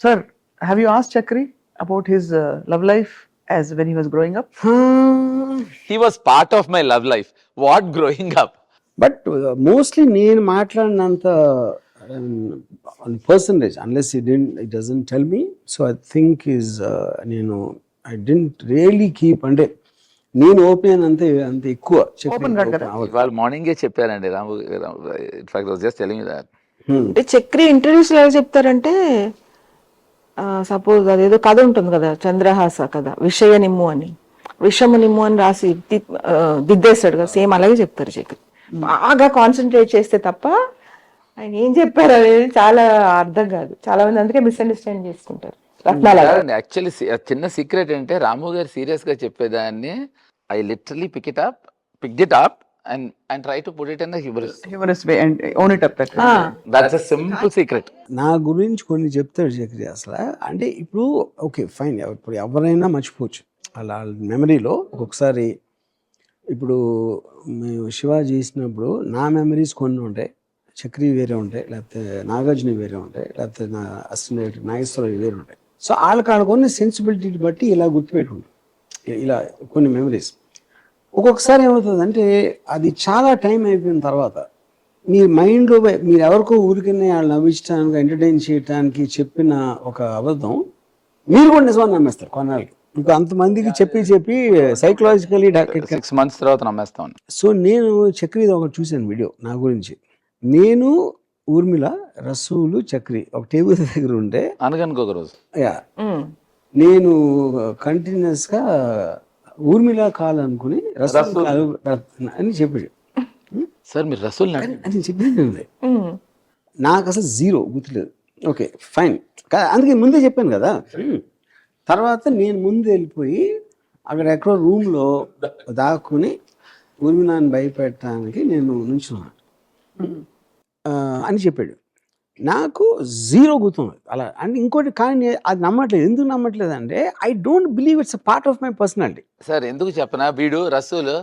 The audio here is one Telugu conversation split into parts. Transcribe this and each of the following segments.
Sir, have you asked Chakri about his uh, love life as when he was growing up? He was part of my love life what growing up but mostly నేను మాట్లాడినంత percentage unless it didn't it doesn't tell me so I think is నేను ఐ డెంట్ రియలీ కీప్ అంటే నేను ఓపెన్ అంతే అంత ఎక్కువ. ఇవాళ మార్నింగే చెప్పానండి Ramu in fact just telling that. అంటే చక్రి ఇంటర్వ్యూస్ ఎలా చెప్తారంటే సపోజ్ అదేదో కథ ఉంటుంది కదా చంద్రహాస కథ విషయ నిమ్ము అని. విషము నిమ్ము అని రాసి దిద్దేస్తాడు కదా సేమ్ అలాగే చెప్తారు చక్రి బాగా కాన్సన్ట్రేట్ చేస్తే తప్ప ఆయన ఏం చెప్పారు అనేది చాలా అర్థం కాదు. చాలా మంది అందుకే మిస్అండర్స్టాండ్ చేసుకుంటారు. యాక్చువల్లీ చిన్న సీక్రెట్ అంటే రాము గారు సీరియస్గా చెప్పేదాన్ని I literally pick it up pick it up and and try to put it in the humorous Humorous way and own it up that way. That's a simple secret నా గురించి కొన్ని చెప్తాడు చక్రి అసలు. అంటే ఇప్పుడు ఓకే ఫైన్ ఇప్పుడు ఎవరైనా మర్చిపోవచ్చు. అలా మెమరీలో ఒక్కొక్కసారి ఇప్పుడు మేము శివ చేసినప్పుడు నా మెమరీస్ కొన్ని ఉంటాయి. చక్రి వేరే ఉంటాయి లేకపోతే నాగార్జున వేరే ఉంటాయి లేకపోతే నా అసిస్టెంట్ నాగేశ్వరరావు వేరే ఉంటాయి. సో వాళ్ళకి ఆడ కొన్ని సెన్సిబిలిటీ బట్టి ఇలా గుర్తుపెట్టుకుంటాం. ఇలా కొన్ని మెమరీస్ ఒక్కొక్కసారి ఏమవుతుంది అంటే అది చాలా టైం అయిపోయిన తర్వాత మీ మైండ్లో మీరు ఎవరికో ఊరికనే వాళ్ళు నవ్వించడానికి ఎంటర్టైన్ చేయడానికి చెప్పిన ఒక అబద్ధం మీరు కూడా నిజమని నమ్మేస్తారు కొన్నాళ్ళకి. ఇంకా అంతమందికి చెప్పి చెప్పి సైకలాజికలీ సిక్స్ మంత్స్ తర్వాత నమ్మేస్తాం సో నేను చక్రిది ఒకటి చూశాను వీడియో నా గురించి. నేను ఊర్మిళ రసూలు చక్రి ఒక టేబుల్ దగ్గర ఉంటే అనగనుకో ఒక రోజు. యా. నేను కంటిన్యూస్గా ఊర్మిళ కాల్ అనుకుని కాల్ పెడుతున్నా అని చెప్పాడు. సార్ మీరు రసూల్ అని చెప్పింది ఉంది. నాకు అసలు జీరో గుర్తులేదు. Okay fine. అందుకే ముందే చెప్పాను కదా. తర్వాత నేను ముందు వెళ్ళిపోయి అక్కడ ఎక్కడో రూమ్లో దాక్కుని ఊర్మిళాన్ని భయపెట్టడానికి నేను నుంచున్నాను. అని చెప్పాడు. నాకు జీరో గుర్తుంది అలా అంటే ఇంకోటి కానీ అది నమ్మట్లేదు. ఎందుకు నమ్మట్లేదు అంటే I don't believe it's part of my personality sir ఎందుకు చెప్పనా? వీడు రసూలు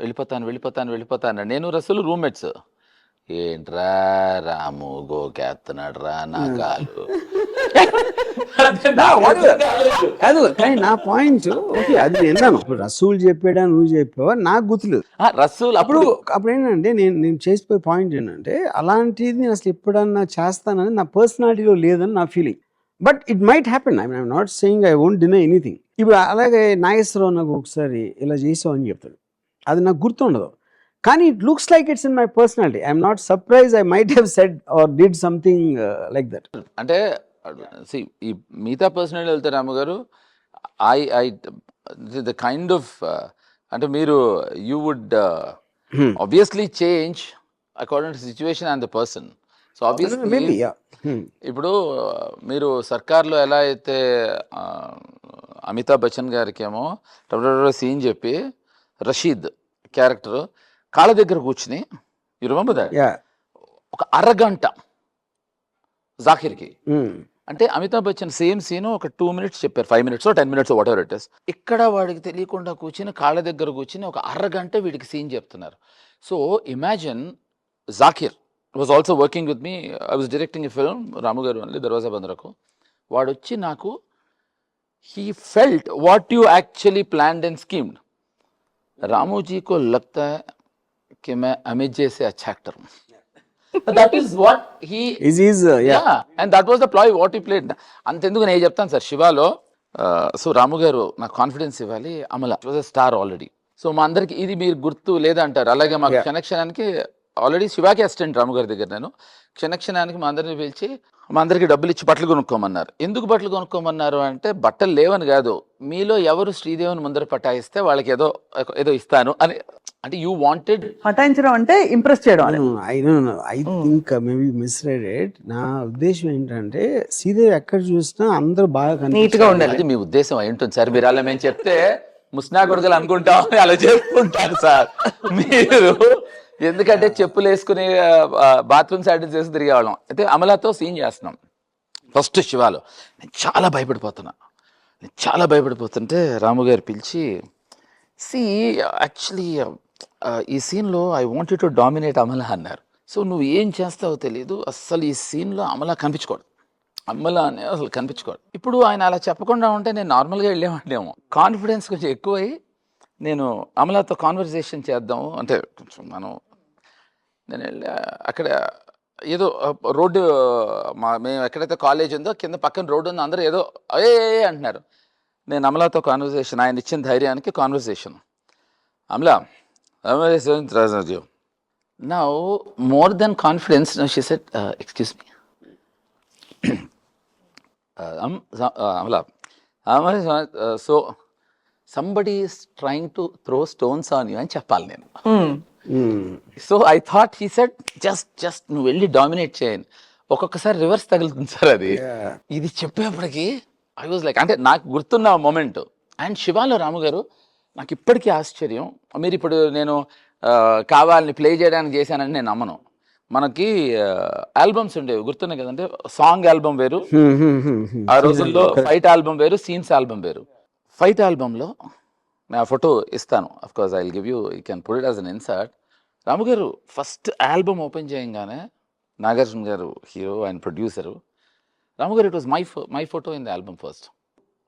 వెళ్ళిపోతాను వెళ్ళిపోతాను వెళ్ళిపోతాను. నేను రసూలు రూమ్మేట్స్ ఏంట్రా రాము గోకేస్తున్నాడు రా నా కాలు. కాదు కానీ నా పాయింట్ ఓకే అది విన్నాను. ఇప్పుడు రసూల్ చెప్పాడా నువ్వు చెప్పావా? నాకు గుర్తులేదు. ఆ, రసూల్ అప్పుడు అప్పుడు ఏంటంటే నేను నేను చేసిపోయే పాయింట్ ఏంటంటే అలాంటిది నేను అసలు ఎప్పుడన్నా చేస్తానని నా పర్సనాలిటీలో లేదని నా feeling but it might happen I I'm not saying I won't deny anything ఇప్పుడు అలాగే నాగేశ్వరరావు నాకు ఒకసారి ఇలా చేసావు అని చెప్తాడు. అది నాకు గుర్తుండదు. కానీ it looks like it's in my personality I'm not surprise I might have said or did something like that అంటే సి ఈ మిగతా పర్సనల్ వెళ్తే Ramu garu. I I the kind of అంటే మీరు you would obviously change according to situation and the person so obviously ఇప్పుడు ఆ, మీరు సర్కార్లో ఎలా అయితే అమితాబ్ బచ్చన్ గారికి ఏమో సీన్ చెప్పి రషీద్ క్యారెక్టర్ కాళ్ళ దగ్గర కూర్చుని ఒక అరగంట జాకిర్కి. అంటే అమితాబ్ బచ్చన్ సేమ్ సీన్ ఒక టూ మినిట్స్ చెప్పారు five minutes ten minutes whatever it is ఇక్కడ వాడికి తెలియకుండా కూర్చుని కాళ్ళ దగ్గర కూర్చుని ఒక అరగంట వీడికి సీన్ చెప్తున్నారు. So imagine Zakir was also working with me I was directing a film Ramu garu అని దర్వాజా బందరకు. వాడు వచ్చి నాకు he felt what you actually planned and schemed Ramoji కో లగ్తా कि मैं अमित जैसे अच्छा एक्टर हूँ that is what he is is yeah yeah and that was the play what he played అంతెందుకు నేను చెప్తాను సార్ శివాలో సో రాము గారు నాకు కాన్ఫిడెన్స్ ఇవ్వాలి Amala was star already so మా అందరికి ఇది మీరు గుర్తు లేదంటారు అలాగే మాకు Yeah. క్షణక్షణానికి ఆల్రెడీ శివాకి అసిస్టెంట్ రాము గారి దగ్గర నేను క్షణక్షణానికి మా అందరిని పిలిచి మా అందరికి డబ్బులు ఇచ్చి బట్టలు కొనుక్కోమన్నారు ఎందుకు బట్టలు కొనుక్కోమన్నారు అంటే బట్టలు లేవని కాదు మీలో ఎవరు శ్రీదేవిని ముందర పటాయిస్తే వాళ్ళకి ఏదో ఏదో ఇస్తాను అని అంటే యూ వాంటెడ్ పటాయించడం అంటే ఇంప్రెస్ చేయడం I I think maybe misguided నా ఉద్దేశం ఏంటంటే శ్రీదేవి ఎక్కడ చూసినా అందరూ బాగా నీట్గా ఉండాలి. అది మీ ఉద్దేశం అయి ఉంటుంది సార్. మీరు అలా మేము చెప్తే ముస్నా కొడుకులు అనుకుంటాం అని అలా చెప్పుకుంటారు సార్. మీరు ఎందుకంటే చెప్పులు వేసుకుని బాత్రూమ్ సైడ్ చేసి తిరిగేవాళ్ళం. అయితే అమలాతో సీన్ చేస్తున్నాం. ఫస్ట్ శివాలో. నేను చాలా భయపడిపోతున్నా. నేను చాలా భయపడిపోతుంటే రాము గారు పిలిచి సి యాక్చువల్లీ ఈ సీన్లో I want to dominate Amala అన్నారు. సో నువ్వు ఏం చేస్తావో తెలియదు అస్సలు ఈ సీన్లో అమల కనిపించకూడదు. అమ్మల అనే అసలు కనిపించుకోడు ఇప్పుడు ఆయన అలా చెప్పకుండా ఉంటే నేను నార్మల్గా వెళ్ళేవాడినేమో. కాన్ఫిడెన్స్ కొంచెం ఎక్కువై నేను అమలతో కాన్వర్జేషన్ చేద్దాము. అంటే కొంచెం మనం నేను వెళ్ళి అక్కడ ఏదో రోడ్డు మా మేము ఎక్కడైతే కాలేజ్ ఉందో కింద పక్కన రోడ్డు ఉందో అందరూ ఏదో ఏ ఏ" అంటున్నారు. నేను అమలాతో కాన్వర్జేషన్ ఆయన ఇచ్చిన ధైర్యానికి కాన్వర్జేషన్ అమలా నా more than confidence she said excuse me Amala so somebody is trying to throw stones on you అని చెప్పాలి నేను. So I thought he said just just నువ్వు వెళ్ళి డామినేట్ చేయను ఒక్కొక్కసారి రివర్స్ తగులుతుంది సార్ అది. ఇది చెప్పేప్పటికి ఐ వాజ్ లైక్ అంటే నాకు గుర్తున్న మూమెంట్ అండ్ శివాలో రాము గారు నాకు ఇప్పటికీ ఆశ్చర్యం. మీరు ఇప్పుడు నేను ఆ, కావాలని ప్లే చేయడానికి చేశానని నేను నమ్మను. మనకి ఆల్బమ్స్ ఉండేవి. గుర్తున్నాయి కదంటే సాంగ్ ఆల్బమ్ వేరు. ఆ రోజుల్లో ఫైట్ ఆల్బమ్ వేరు సీన్స్ ఆల్బమ్ వేరు. ఫైట్ ఆల్బమ్లో నా ఫోటో ఇస్తాను. Course I give you you can put it as an insert Ramu garu first album open చేయంగానే నాగార్జున గారు hero and producer. Ramu garu it was my my photo in the album first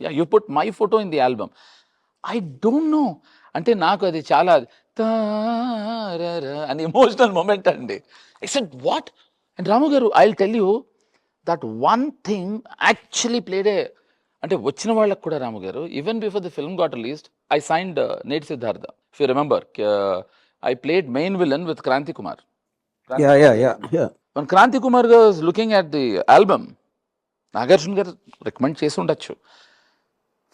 yeah you put my photo in the album I don't know అంటే నాకు అది చాలా అని ఎమోషనల్ మూమెంట్ అండి. Except what and Ramu garu I tell you that one thing actually played అంటే వచ్చిన వాళ్ళకి కూడా Ramu garu even before the film got released I signed నేట్ Siddhartha if you remember I played main villain with Kranti Kumar Kranti Kumar was looking at the album Nagarjuna garu recommend చేసి ఉండొచ్చు.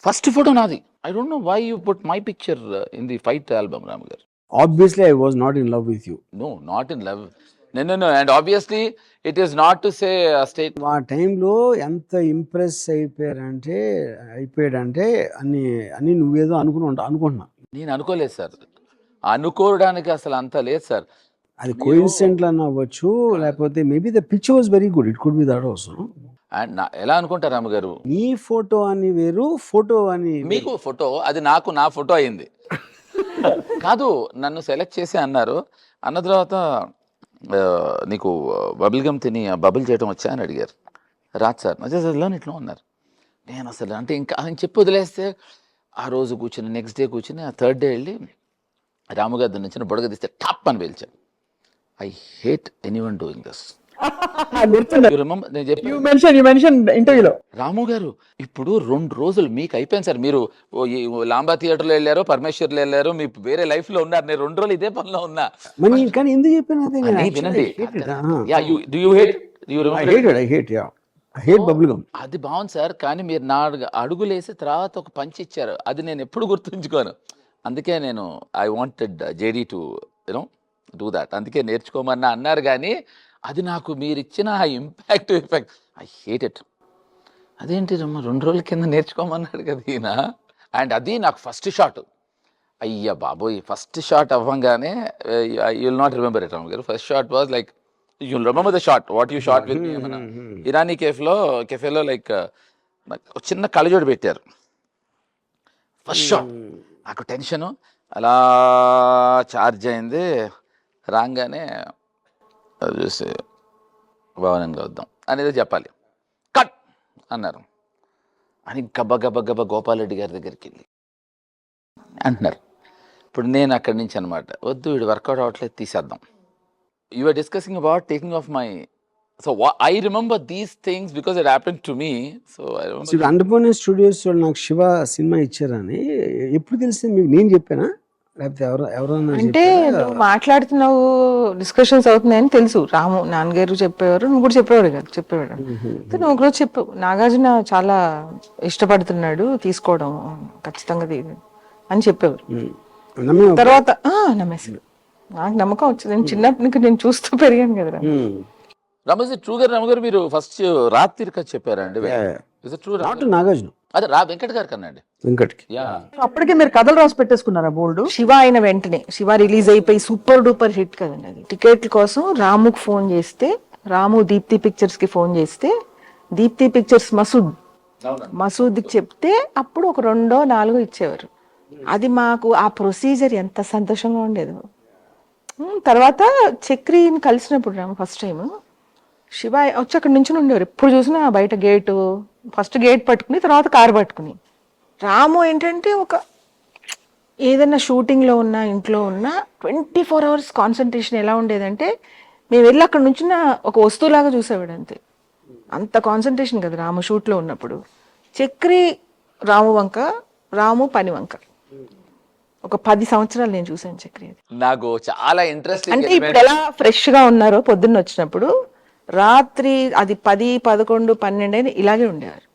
ఫస్ట్ ఫోటో నాది. I don't know why you put my picture in the fight album Ram garu obviously I was not in love with you no not in love నేను no and obviously it is not to say state ఆ టైంలో ఎంత ఇంప్రెస్ అయిపోయారంటే అయిపోయాడంటే అన్ని అన్ని నువ్వేదో అనుకుని ఉంటా అనుకుంటున్నా. నేను అనుకోలేదు సార్. అనుకోవడానికి అసలు అంత లేదు సార్. అది కోయిన్సిడెంట్లు అని అవ్వచ్చు లేకపోతే maybe the picture was very good it could be that also and నా ఎలా అనుకుంటారు రామ్ గారు నీ ఫోటో అని వేరు ఫోటో అని మీకు ఫోటో అది నాకు నా ఫోటో అయింది. కాదు నన్ను సెలెక్ట్ చేసి అన్నారు. అన్న తర్వాత నీకు బబుల్ గమ్ తిని బబుల్ చేయడం వచ్చా అని అడిగారు. రాదు సార్ మధ్యలో ఇట్లా ఉన్నారు. నేను అసలు అంటే ఇంకా ఆయన చెప్పి వదిలేస్తే ఆ రోజు కూర్చుని నెక్స్ట్ డే కూర్చుని ఆ థర్డ్ డే వెళ్ళి రాముగారి నుంచి బుడగ తీస్తే టాప్ అని పిలిచాను I hate anyone doing this ఇంటర్వ్యూలో రాము గారు ఇప్పుడు రెండు రోజులు మీకు అయిపోయింది సార్. మీరు లాంబా థియేటర్లో వెళ్ళారు పరమేశ్వర్లో వెళ్ళారు మీ వేరే లైఫ్లో ఉన్నారు. నేను రెండు రోజులు ఇదే పనిలో ఉన్నా. మరి కానీ ఎందుకు చెప్పాను అదే అని వినండి. Yeah you do you hate you I hate I hate yeah I hate bubble gum అది బాగుంది సార్ కానీ మీరు నా అడుగులేసి తర్వాత ఒక పంచి ఇచ్చారు. అది నేను ఎప్పుడు గుర్తుంచుకోను. అందుకే నేను I wanted JD to you know do that అందుకే నేర్చుకోమన్నా అన్నారు కానీ అది నాకు మీరు ఇచ్చిన ఆ impact effect I hate it అదేంటి రమ్మ రెండు రోజుల కింద నేర్చుకోమన్నాడు కదా ఈయన? అండ్ అది నాకు ఫస్ట్ షాట్ అయ్యా బాబోయ్ ఫస్ట్ షాట్ అవ్వగానే you'll not remember it Ram garu first shot was like you'll remember the shot what you shot with Irani కేఫ్లో కెఫేలో లైక్ నాకు చిన్న కళ్ళజోడు పెట్టారు. ఫస్ట్ షాట్ నాకు టెన్షను. అలా చార్జ్ అయింది. రాగానే అది చూసి భవనంగా వద్దాం అనేది చెప్పాలి. కట్! అన్నారు. అని గబ్బ గబ్బ గబ్బ గోపాలరెడ్డి గారి దగ్గరికి వెళ్ళి అంటున్నారు. ఇప్పుడు నేను అక్కడి నుంచి అనమాట వద్దు వీడు వర్కౌట్ అవ్వట్లేదు తీసేద్దాం. You are discussing about taking off my so I remember these things because it happen to me so అండర్పోనే studios నాకు శివ సినిమా ఇచ్చారని ఎప్పుడు తెలిసింది మీకు? నేను చెప్పానా? లేకపోతే ఎవరు ఎవరన్నా అంటే? నువ్వు మాట్లాడుతున్నావు డిస్కషన్స్ అవుతున్నాయని తెలుసు. రాము నాన్నగారు చెప్పేవారు నువ్వు కూడా చెప్పేవాడు కదా చెప్పేవాడు. అయితే నువ్వు ఒకరోజు చెప్పు. నాగార్జున చాలా ఇష్టపడుతున్నాడు తీసుకోవడం ఖచ్చితంగా తీ- అని చెప్పేవారు. తర్వాత ఆ, నమ్మేశాడు నాకు నమ్మకం వచ్చింది. నేను చిన్నప్పటి నుంచి నేను చూస్తూ పెరిగాను కదా. రమజ్ ట్రూ గారు రమ గారు మీరు ఫస్ట్ రాత్రి చెప్పారండి నాగార్జున. అదే రా వెంకట్ గారు కనండి వెంకట్కి. యా. అప్పటికే మీరు కథలు రాసి పెట్టేసుకున్నారా బోల్డ్? శివ అయిన వెంటనే శివ రిలీజ్ అయిపోయి సూపర్ డూపర్ హిట్ కదండి అది. టికెట్ల కోసం రాముకు ఫోన్ చేస్తే రాము దీప్తి పిక్చర్స్కి ఫోన్ చేస్తే దీప్తి పిక్చర్స్ మసూద్ మసూద్కి చెప్తే అప్పుడు ఒక రెండో నాలుగో ఇచ్చేవారు. అది మాకు ఆ ప్రొసీజర్ ఎంత సంతోషంగా ఉండేదో. తర్వాత చక్రిని కలిసినప్పుడు రాము ఫస్ట్ టైం శివ వచ్చి అక్కడ నుంచి ఉండేవారు ఎప్పుడు చూసినా బయట గేటు ఫస్ట్ గేట్ పట్టుకుని తర్వాత కారు పట్టుకుని. రాము ఏంటంటే ఒక ఏదైనా షూటింగ్లో ఉన్నా ఇంట్లో ఉన్నా ట్వంటీ ఫోర్ అవర్స్ కాన్సన్ట్రేషన్ ఎలా ఉండేదంటే మేము వెళ్ళి అక్కడ నుంచి ఒక వస్తువులాగా చూసేవాడు అంతే. అంత కాన్సన్ట్రేషన్ కదా రాము షూట్లో ఉన్నప్పుడు. చక్రి రాము వంక రాము పని వంక. ఒక పది సంవత్సరాలు నేను చూశాను చక్రి అది. నాకు చాలా ఇంట్రెస్టింగ్ అంటే ఇప్పుడు ఎలా ఫ్రెష్గా ఉన్నారో పొద్దున్న వచ్చినప్పుడు రాత్రి అది పది పదకొండు పన్నెండు అయినా ఇలాగే ఉండేవారు.